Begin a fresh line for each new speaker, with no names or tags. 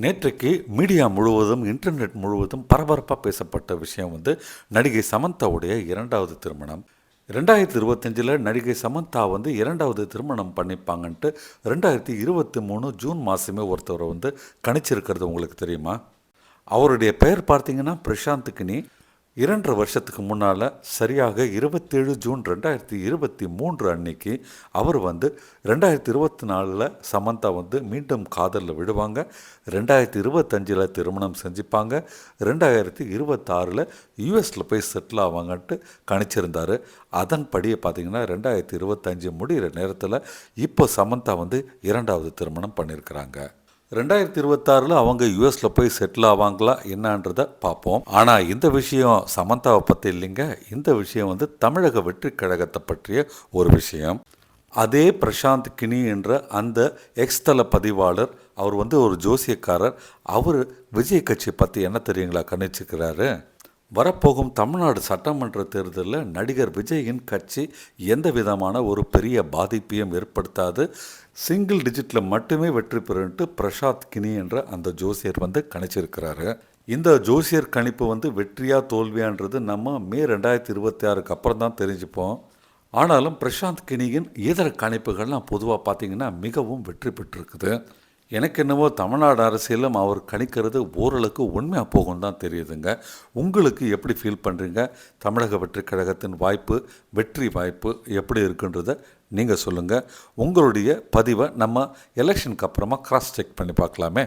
நேற்றைக்கு மீடியா முழுவதும் இன்டர்நெட் முழுவதும் பரபரப்பாக பேசப்பட்ட விஷயம் வந்து நடிகை சமந்தாவுடைய இரண்டாவது திருமணம். ரெண்டாயிரத்தி இருபத்தஞ்சில் நடிகை சமந்தா வந்து இரண்டாவது திருமணம் பண்ணிப்பாங்கன்ட்டு ரெண்டாயிரத்தி இருபத்தி மூணு ஜூன் மாதமே ஒருத்தவரை வந்து கணிச்சிருக்கிறது உங்களுக்கு தெரியுமா? அவருடைய பெயர் பார்த்தீங்கன்னா பிரசாந்த் கினி. இரண்டரை வருஷத்துக்கு முன்னால் சரியாக இருபத்தேழு ஜூன் ரெண்டாயிரத்தி இருபத்தி மூன்று அன்னைக்கு அவர் வந்து ரெண்டாயிரத்தி இருபத்தி நாலில் சமந்தா வந்து மீண்டும் காதலில் விடுவாங்க. ரெண்டாயிரத்தி இருபத்தஞ்சில் திருமணம் செஞ்சுப்பாங்க. ரெண்டாயிரத்தி இருபத்தாறில் யூஎஸில் போய் செட்டில் ஆவாங்கன்ட்டு கணிச்சிருந்தார். அதன்படியே பார்த்தீங்கன்னா ரெண்டாயிரத்தி இருபத்தஞ்சு முடிகிற நேரத்தில் இப்போ சமந்தா வந்து இரண்டாவது திருமணம் பண்ணியிருக்கிறாங்க ரெண்டாயிரத்தி இருபத்தாறில் அவங்க யூஎஸில் போய் செட்டில் ஆவாங்களா என்னன்றதை பார்ப்போம். ஆனால் இந்த விஷயம் சமந்தாவை பற்றி இல்லைங்க. இந்த விஷயம் வந்து தமிழக வெற்றி கழகத்தை பற்றிய ஒரு விஷயம். அதே பிரசாந்த் கினி என்ற அந்த எக்ஸ்தல பதிவாளர் அவர் வந்து ஒரு ஜோசியக்காரர். அவர் விஜய் கட்சியை பற்றி என்ன தெரியுங்களா கணிச்சுக்கிறாரு வரப்போகும் தமிழ்நாடு சட்டமன்ற தேர்தலில் நடிகர் விஜயின் கட்சி எந்த விதமான ஒரு பெரிய பாதிப்பையும் ஏற்படுத்தாது. சிங்கிள் டிஜிட்டில் மட்டுமே வெற்றி பெறுன்ட்டு பிரசாத் கினி என்ற அந்த ஜோசியர் வந்து கணிச்சிருக்கிறாரு. இந்த ஜோசியர் கணிப்பு வந்து வெற்றியா தோல்வியான்றது நம்ம மே ரெண்டாயிரத்தி இருபத்தி ஆறுக்கு அப்புறம் தான் தெரிஞ்சுப்போம். ஆனாலும் பிரசாந்த் கினியின் இதர கணிப்புகள்லாம் பொதுவாக பார்த்தீங்கன்னா மிகவும் வெற்றி பெற்றிருக்குது. எனக்கு என்னவோ தமிழ்நாடு அரசியலும் அவர் கணிக்கிறது ஓரளவுக்கு உண்மையாக போகும் தான் தெரியுதுங்க. உங்களுக்கு எப்படி ஃபீல் பண்ணுறீங்க தமிழக வெற்றி கழகத்தின் வாய்ப்பு வெற்றி வாய்ப்பு எப்படி இருக்குன்றத நீங்கள் சொல்லுங்கள் உங்களுடைய பதிவை நம்ம எலெக்ஷனுக்கு அப்புறமா கிராஸ் செக் பண்ணி பார்க்கலாமே.